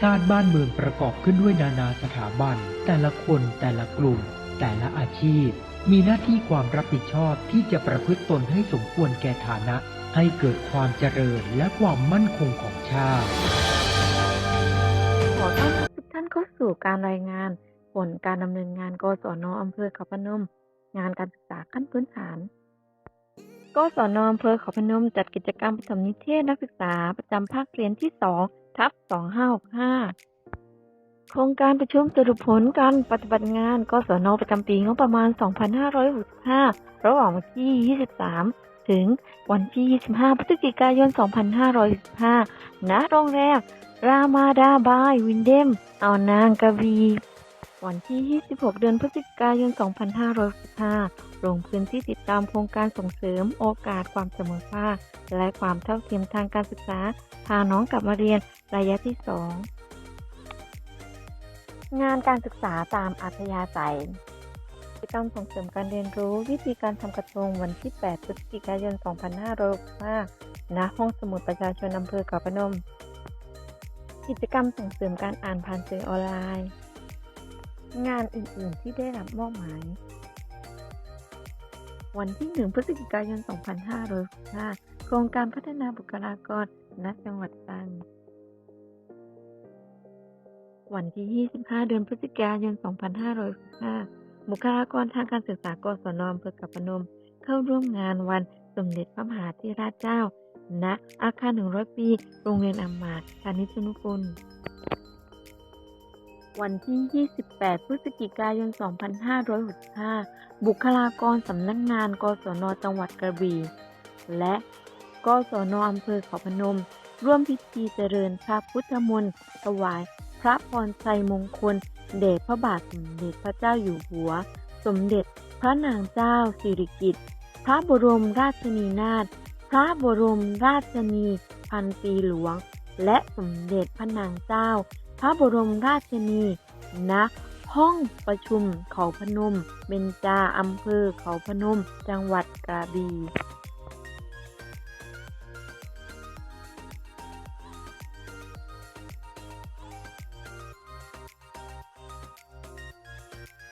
ชาติบ้านเมืองประกอบขึ้นด้วยนานาสถาบัน แต่ละคนแต่ละกลุ่ม แต่ละอาชีพ มีหน้าที่ความรับผิดชอบที่จะประพฤติตนให้สมควรแก่ฐานะ ให้เกิดความเจริญและความมั่นคงของชาติขอต้อนรับทุกท่านเข้าสู่การรายงาน ผลการดำเนินงานกศนอำเภอเขาพนม งานการศึกษาขั้นพื้นฐานกศนอำเภอเขาพนมจัดกิจกรรมปฐมนิเทศนักศึกษาประจำภาคเรียนที่ 2 ทับ2565 โครงการประชุมสรุปผลการปฏิบัติงานกศนประจำปีงบประมาณ 2565 ระหว่างวันที่ 23 ถึงวันที่ 25 พฤศจิกายน 2565 ณ โรงแรมรามาดาบาย วินเดม เอานางกวี วันที่ 26 เดือนพฤศจิกายน 2565 ลงพื้นที่ติดตามโครงการส่งเสริมโอกาสความเสมอภาค และความเท่าเทียมทางการศึกษา พาน้องกลับมาเรียนระยะที่ 2 งานการศึกษาตามอัธยาศัยกิจกรรมส่งเสริมการเรียนรู้วิธีการทำกระทงวันที่ 8 พฤศจิกายน 2565 ณ ห้องสมุดประชาชนอำเภอเกาะพนม กิจกรรมส่งเสริมการอ่านผ่านสื่อออนไลน์ งานอื่น ๆ ที่ได้รับมอบหมาย วันที่ 1 พฤศจิกายน 2565 โครงการพัฒนาบุคลากรณจังหวัดตรังวันที่ 25 เดือนพฤศจิกายน 2565 บุคลากรทางการศึกษากศนอำเภอกับพนม เข้าร่วมงานวันสมเด็จพระมหาธิราชเจ้า ณ อาคาร 100 ปี โรงเรียนอัมมาตพานิชนุกุล วันที่ 28 พฤศจิกายน 2565 บุคลากรสำนักงาน กศน จังหวัดกระบี่ และกศนอำเภอเขาพนม ร่วมพิธีเจริญพระพุทธมนต์ถวาย พระพรชัยมงคล เดชพระบาทสมเด็จพระเจ้าอยู่หัว สมเด็จพระนางเจ้าสิริกิติ์ พระบรมราชนีนาถ พระบรมราชนี พันปีหลวง และสมเด็จพระนางเจ้า พระบรมราชนีณห้องประชุมเขาพนม เบญจาอำเภอเขาพนม จังหวัดกระบี่